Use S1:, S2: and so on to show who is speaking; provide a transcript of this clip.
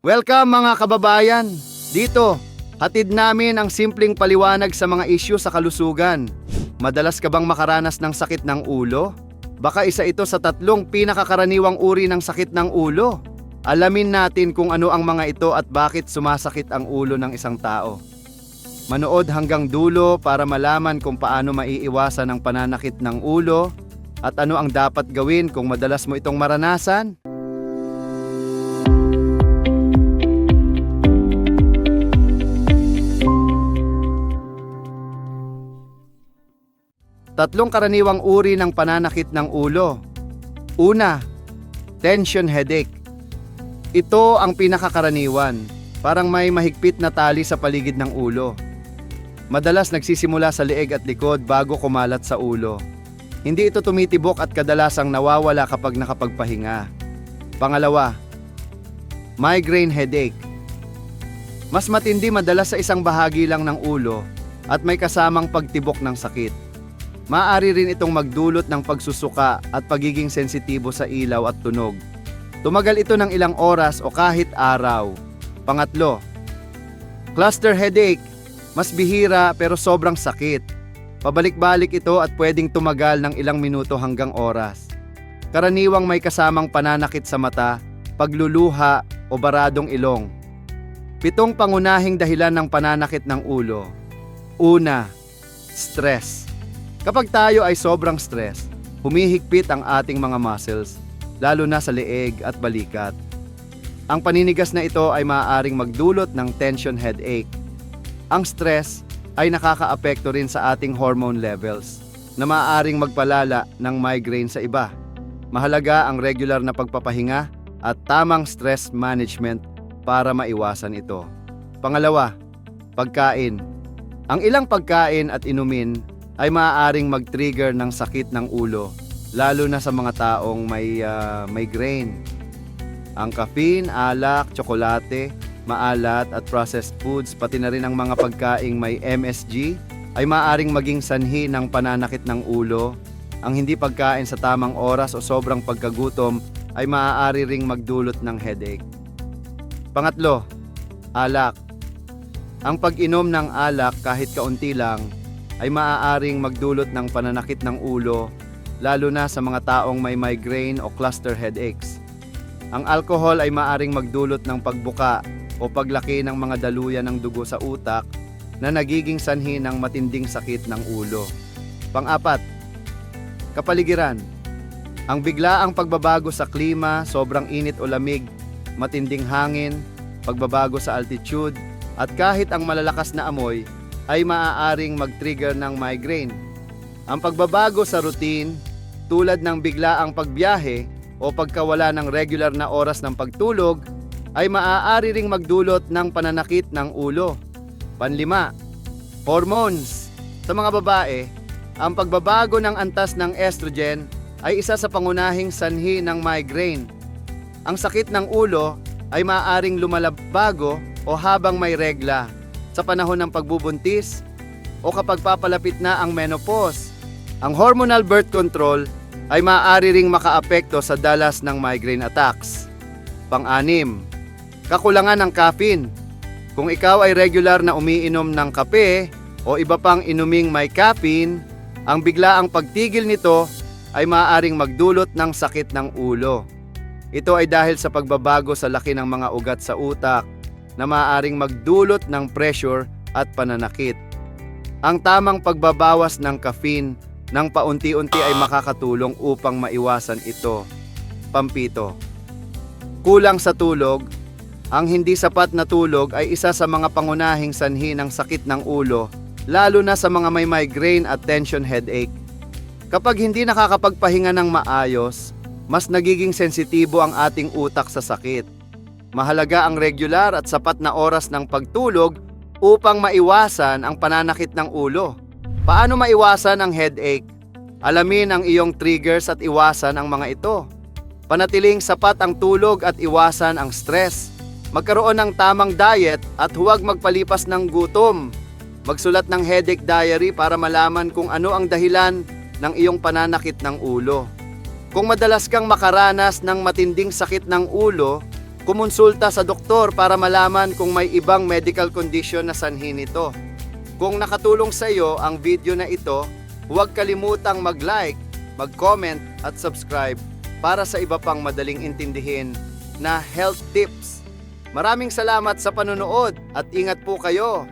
S1: Welcome mga kababayan! Dito, hatid namin ang simpleng paliwanag sa mga isyu sa kalusugan. Madalas ka bang makaranas ng sakit ng ulo? Baka isa ito sa tatlong pinakakaraniwang uri ng sakit ng ulo. Alamin natin kung ano ang mga ito at bakit sumasakit ang ulo ng isang tao. Manood hanggang dulo para malaman kung paano maiiwasan ang pananakit ng ulo at ano ang dapat gawin kung madalas mo itong maranasan. Tatlong karaniwang uri ng pananakit ng ulo. Una, tension headache. Ito ang pinakakaraniwan. Parang may mahigpit na tali sa paligid ng ulo. Madalas nagsisimula sa leeg at likod bago kumalat sa ulo. Hindi ito tumitibok at kadalasang nawawala kapag nakapagpahinga. Pangalawa, migraine headache. Mas matindi madalas sa isang bahagi lang ng ulo at may kasamang pagtibok ng sakit. Maaari rin itong magdulot ng pagsusuka at pagiging sensitibo sa ilaw at tunog. Tumagal ito ng ilang oras o kahit araw. Pangatlo, cluster headache. Mas bihira pero sobrang sakit. Pabalik-balik ito at pwedeng tumagal ng ilang minuto hanggang oras. Karaniwang may kasamang pananakit sa mata, pagluluha o baradong ilong. Pitong pangunahing dahilan ng pananakit ng ulo. Una, stress. Kapag tayo ay sobrang stress, humihigpit ang ating mga muscles, lalo na sa leeg at balikat. Ang paninigas na ito ay maaaring magdulot ng tension headache. Ang stress ay nakakaapekto rin sa ating hormone levels na maaaring magpalala ng migraine sa iba. Mahalaga ang regular na pagpapahinga at tamang stress management para maiwasan ito. Pangalawa, pagkain. Ang ilang pagkain at inumin ay maaaring mag-trigger ng sakit ng ulo, lalo na sa mga taong may ah, migraine. Ang caffeine, alak, tsokolate, maalat at processed foods, pati na rin ang mga pagkaing may MSG, ay maaaring maging sanhi ng pananakit ng ulo. Ang hindi pagkain sa tamang oras o sobrang pagkagutom ay maaari ring magdulot ng headache. Pangatlo, alak. Ang pag-inom ng alak kahit kaunti lang ay maaaring magdulot ng pananakit ng ulo lalo na sa mga taong may migraine o cluster headaches. Ang alcohol ay maaaring magdulot ng pagbuka o paglaki ng mga daluyan ng dugo sa utak na nagiging sanhi ng matinding sakit ng ulo. Pang-apat, kapaligiran. Ang biglaang pagbabago sa klima, sobrang init o lamig, matinding hangin, pagbabago sa altitude, at kahit ang malalakas na amoy ay maaaring mag-trigger ng migraine. Ang pagbabago sa routine, tulad ng biglaang pagbiyahe o pagkawala ng regular na oras ng pagtulog, ay maaari ring magdulot ng pananakit ng ulo. Panlima, hormones. Sa mga babae, ang pagbabago ng antas ng estrogen ay isa sa pangunahing sanhi ng migraine. Ang sakit ng ulo ay maaaring lumalab bago o habang may regla sa panahon ng pagbubuntis o kapag papalapit na ang menopause. Ang hormonal birth control ay maaari ring makaapekto sa dalas ng migraine attacks. Pang-anim, kakulangan ng caffeine. Kung ikaw ay regular na umiinom ng kape o iba pang inuming may caffeine, ang biglaang pagtigil nito ay maaaring magdulot ng sakit ng ulo. Ito ay dahil sa pagbabago sa laki ng mga ugat sa utak na maaaring magdulot ng pressure at pananakit. Ang tamang pagbabawas ng caffeine ng paunti-unti ay makakatulong upang maiwasan ito. Pampito. Kulang sa tulog, ang hindi sapat na tulog ay isa sa mga pangunahing sanhi ng sakit ng ulo, lalo na sa mga may migraine at tension headache. Kapag hindi nakakapagpahinga ng maayos, mas nagiging sensitibo ang ating utak sa sakit. Mahalaga ang regular at sapat na oras ng pagtulog upang maiwasan ang pananakit ng ulo. Paano maiwasan ang headache? Alamin ang iyong triggers at iwasan ang mga ito. Panatiling sapat ang tulog at iwasan ang stress. Magkaroon ng tamang diet at huwag magpalipas ng gutom. Magsulat ng headache diary para malaman kung ano ang dahilan ng iyong pananakit ng ulo. Kung madalas kang makaranas ng matinding sakit ng ulo, kumonsulta sa doktor para malaman kung may ibang medical condition na sanhi nito. Kung nakatulong sa iyo ang video na ito, huwag kalimutang mag-like, mag-comment at subscribe para sa iba pang madaling intindihin na health tips. Maraming salamat sa panonood at ingat po kayo.